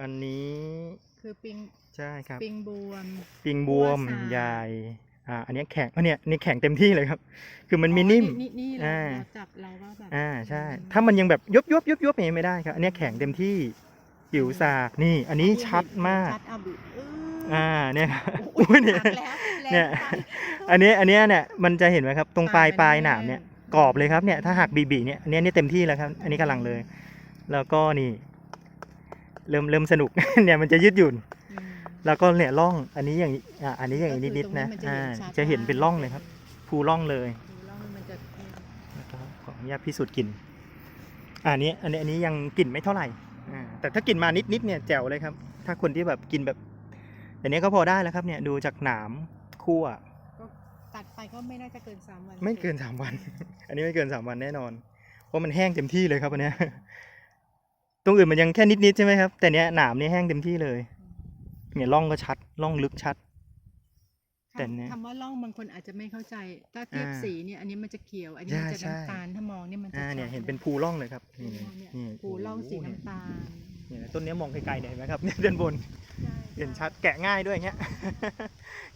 อันนี้คือปิงใช่ครับ ปิงบวม ปิงบวมหัวสายใหญ่อ่าอันนี้แข็งอันเนี้ยนี่แข็งเต็มที่เลยครับ คือมันมีอ๋อนิ่ม นี่นี่เราอ่า เราจับเราว่าแบบอ่าใช่อืมถ้ามันยังแบบยุบยุบยุบยุบอย่างนี้ไม่ได้ครับ อันเนี้ยแข็งเต็มที่ผิวสากนี่ อันนี้ชัดมาก ชัดอะบุเอออ่าเนี่ยครับอุ๊อุ้ยเนี่ย หักแล้วแรงเนี่ย ไปอันนี้อันเนี้ยเนี่ยมันจะเห็นไหมครับ ตรงปลายปปลาลายยมันหนามเนี่ยแน่นกรอบเลยครับเนี่ยถ้าหักบีบีเนี่ยอันเนี้ยนี่เต็มที่แล้วครับ อันนี้กำลังเลย แล้วก็นี่ เริ่มเริ่มสนุก เนี่ยมันจะยืดหยุ่นอืมแล้วก็เนี่ยร่องอันนี้อย่างอ่าอันนี้อย่างนี้ก็คือนิดๆนะตรงมัอ่าชัด จะเห็นมากเป็นร่องเลยครับภูร่องเลยดูร่องมันจะเออนะครับขออนุญาตพิสูจน์กลิ่นอะอันนี้อันนี้อันนี้ยังกลิ่นไม่เท่าไหร่อ่าแต่ถ้ากลิ่นมานิดนิดๆเนี่ยแจ๋วเลยครับ ถ้าคนที่แบบกินแบบอย่างนี้ก็พอได้แล้วครับเนี่ยดูจากหนามคั่วก็ตัดไปก็ไม่น่าจะเกินสามวันไม่เกินสามวัน อันนี้ไม่เกินสามวันแน่นอน เพราะมันแห้งเต็มที่เลยครับอันเนี้ย ตรงอื่นมันยังแค่นิดนิดๆใช่ไหมครับ แต่เนี้ยหนามนี่แห้งเต็มที่เลย เนี่ยร่องก็ชัดร่องลึกชัด แต่เนี่ย คำว่าร่องบางคนอาจจะไม่เข้าใจ ถ้าเทียบอ่าสีเนี่ยอันนี้มันจะเขียว อันนี้มันจะใช่น้ำตาลถ้ามองเนี่ยมันจะอ่าเนี่ยชัดเห็นเป็นภูร่องเลยครับนี่เนี่ยนี่ปูร่องสีน้ำตาลเนี่ยนะต้นเนี้ยมองไกลๆเนี่ยเห็นไหมครับเนี่ยด้านบน ใช่เห็นชัดแกะง่ายด้วยอย่างเงี้ย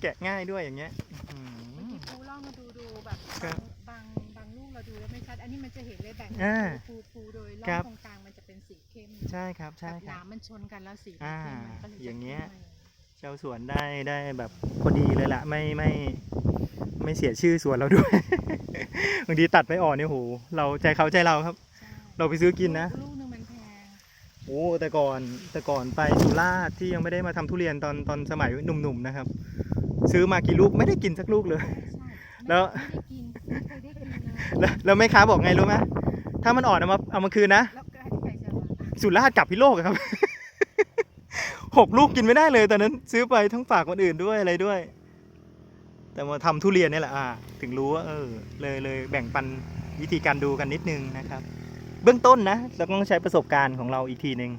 แกะง่ายด้วยอย่างเงี้ยอืเมื่อมกี้ปูร่องมาดูดูแบบครับ บางบางบางลูกเราดูแล้วไม่ชัด อันนี้มันจะเห็นเลยแบ่งอ่าปูปูโดยร่คอรังบตรงกลางมันจะเป็นสีเข้มใช่ครับใช่แบบครับน้ำมันชนกันแล้วสีอ่าเข้มมันก็เลยจะอย่างเงี้ยข้มมเจ้าสวนได้ได้แบบพอดีเลยล่ะไม่ไม่ไม่เสียชื่อสวนเราด้วย บางทีตัดไปอ่อนเนี่ยโหเราใจเขาใจเราครับ ใช่เราไปซื้อกินนะ ลูกหนึงมันแพงโอ้แต่ก่อนแต่ก่อนไปสุราษฎร์ที่ยังไม่ได้มาทำทุเรียนตอนตอนสมัยหนุ่มๆนะครับ ซื้อมากี่ลูกไม่ได้กินสักลูกเลย ใช่แล้ว ไม่ได้กิน ไม่เคยได้กินเลยแล้วแล้วแม่ค้าบอกไงรู้ไหมถ้ามันอ่อนเอามาเอามาคืนนะ แล้วใครใครจะมาสุราษฎร์กลับพิโลกอะครับ หกลูกกินไม่ได้เลยตอนนั้น ซื้อไปทั้งฝากคนอื่นด้วยอะไรด้วย แต่มาทำทุเรียนนี่แหละอ่า ถึงรู้ว่าเออ เลยเลยแบ่งปันวิธีการดูกันนิดนึงนะครับ เบื้องต้นนะเราต้องใช้ประสบการณ์ของเราอีกทีหนึ่ง